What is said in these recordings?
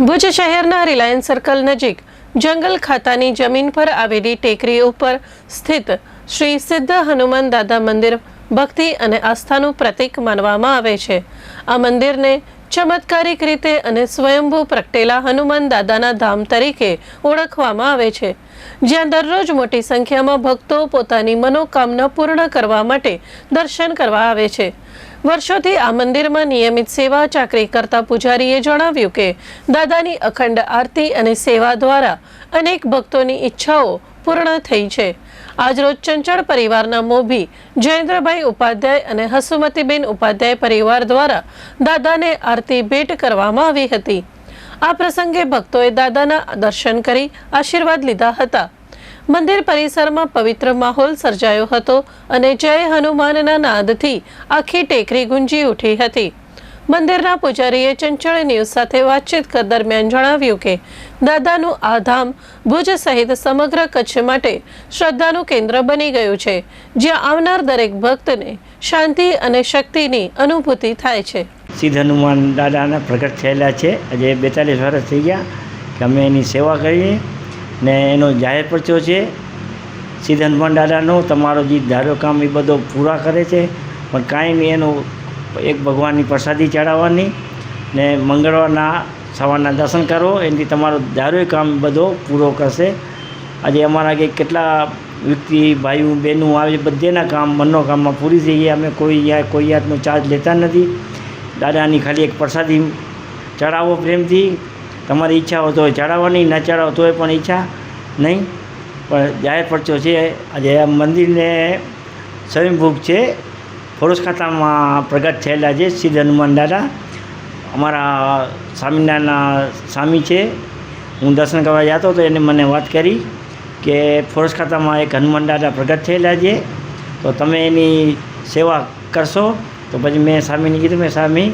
ભુજ શહેરના Reliance circle નજીક જંગલ ખાતાની જમીન પર આવેલી ટેકરી ઉપર સ્થિત શ્રી સિદ્ધ હનુમાન દાદા મંદિર ભક્તિ અને આસ્થાનું પ્રતીક માનવામાં આવે છે. આ મંદિરને ચમત્કારિક રીતે અને સ્વયંભૂ પ્રગટેલા હનુમાન દાદાના ધામ તરીકે ઓળખવામાં આવે છે. જ્યાં દરરોજ મોટી સંખ્યામાં ભક્તો પોતાની મનોકામના પૂર્ણ કરવા માટે દર્શન કરવા આવે છે. વર્ષોથી આ મંદિરમાં નિયમિત સેવા ચાકરી કરતા પૂજારીએ જણાવ્યું કે દાદાની અખંડ આરતી અને સેવા દ્વારા અનેક ભક્તોની ઈચ્છાઓ પૂર્ણ થઈ છે. આજરોજ ચંચળ પરિવારના મોભી જયેન્દ્રભાઈ ઉપાધ્યાય અને હસુમતીબેન ઉપાધ્યાય પરિવાર દ્વારા દાદાને આરતી ભેટ કરવામાં આવી હતી. આ પ્રસંગે ભક્તોએ દાદાના દર્શન કરી આશીર્વાદ લીધા હતા. મંદિર પરિસરમાં પવિત્ર માહોલ સર્જાયો હતો અને જય હનુમાનના નાદથી આખી ટેકરી ગુંજી ઉઠી હતી. મંદિરના પૂજારીએ ચંચળ ન્યૂઝ સાથે વાતચીત કર દરમિયાન જણાવ્યું કે, દાદાનું આ ધામ ભુજ સહિત સમગ્ર કચ્છ માટે શ્રદ્ધાનું કેન્દ્ર બની ગયું છે, જ્યાં આવનાર દરેક ભક્તને શાંતિ અને શક્તિની અનુભૂતિ થાય છે. સિદ્ધ હનુમાન દાદાના પ્રગટ થયેલા છે. આજે બેતાલીસ વર્ષ થઈ ગયા અમે એની સેવા કરીએ. ને એનો જાહેર પરચો છે. સિદ્ધ હનુમાન દાદાનો તમારો જે ધાર્યો કામ એ બધો પૂરા કરે છે. પણ કાંઈ એનો એક ભગવાનની પ્રસાદી ચડાવવાની ને મંગળવારના સવારના દર્શન કરો, એનાથી તમારો ધાર્યો કામ બધો પૂરો કરશે. આજે અમારા કે કેટલા વ્યક્તિ, ભાઈઓ, બહેનો આવે બધેના કામ મનનો કામમાં પૂરી થઈ ગયા અમે કોઈ કોઈ જાતનો ચાર્જ લેતા નથી. દાદાની ખાલી એક પ્રસાદી ચડાવો પ્રેમથી. તમારી ઈચ્છા હોય તો ચડાવવાની ન ચડાવો તોય પણ ઈચ્છા નહીં. પણ જાહેર પડતો છે, આજે આ મંદિરને સ્વયંભૂક છે. ફોરસ ખાતામાં પ્રગટ થયેલા છે સિદ્ધ હનુમાન દાદા. અમારા સ્વામિનારાયણના સ્વામી છે. હું દર્શન કરવા જતો તો એને મને વાત કરી કે ફોરસ ખાતામાં એક હનુમાન દાદા પ્રગટ થયેલા છે. તો તમે એની સેવા કરશો? તો પછી મેં સ્વામીને કીધું, મેં સ્વામી,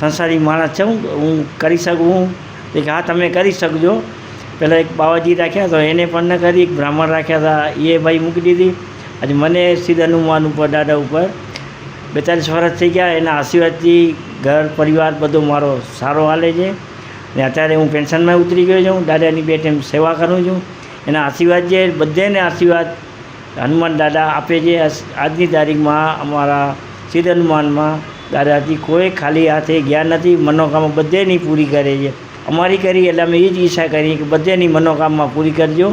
સંસારી માણસ છું. હું કરી શકું. કે હા, તમે કરી શકજો. પહેલાં એક બાવાજી રાખ્યા તો એને પણ ન કરી, એક બ્રાહ્મણ રાખ્યા હતા એ ભાઈ મૂકી દીધી. આજે મને સીધ હનુમાન ઉપર, દાદા ઉપર. બેતાલીસ વર્ષ થઈ ગયા, એના આશીર્વાદથી ઘર, પરિવાર બધો મારો સારો હાલે છે. ને અત્યારે હું પેન્શનમાં ઉતરી ગયો છું, દાદાની બે ટાઈમ સેવા કરું છું. એના આશીર્વાદ છે, બધાને આશીર્વાદ હનુમાન દાદા આપે છે. આજ- આજની તારીખમાં અમારા સિદ્ધ હનુમાનમાં દાદાથી કોઈ ખાલી હાથે ગયા નથી, મનોકામના બધેની પૂરી કરે છે. અમારી કરી એટલે અમે એ જ ઈચ્છા કરી કે બધેની મનોકામના પૂરી કરજો.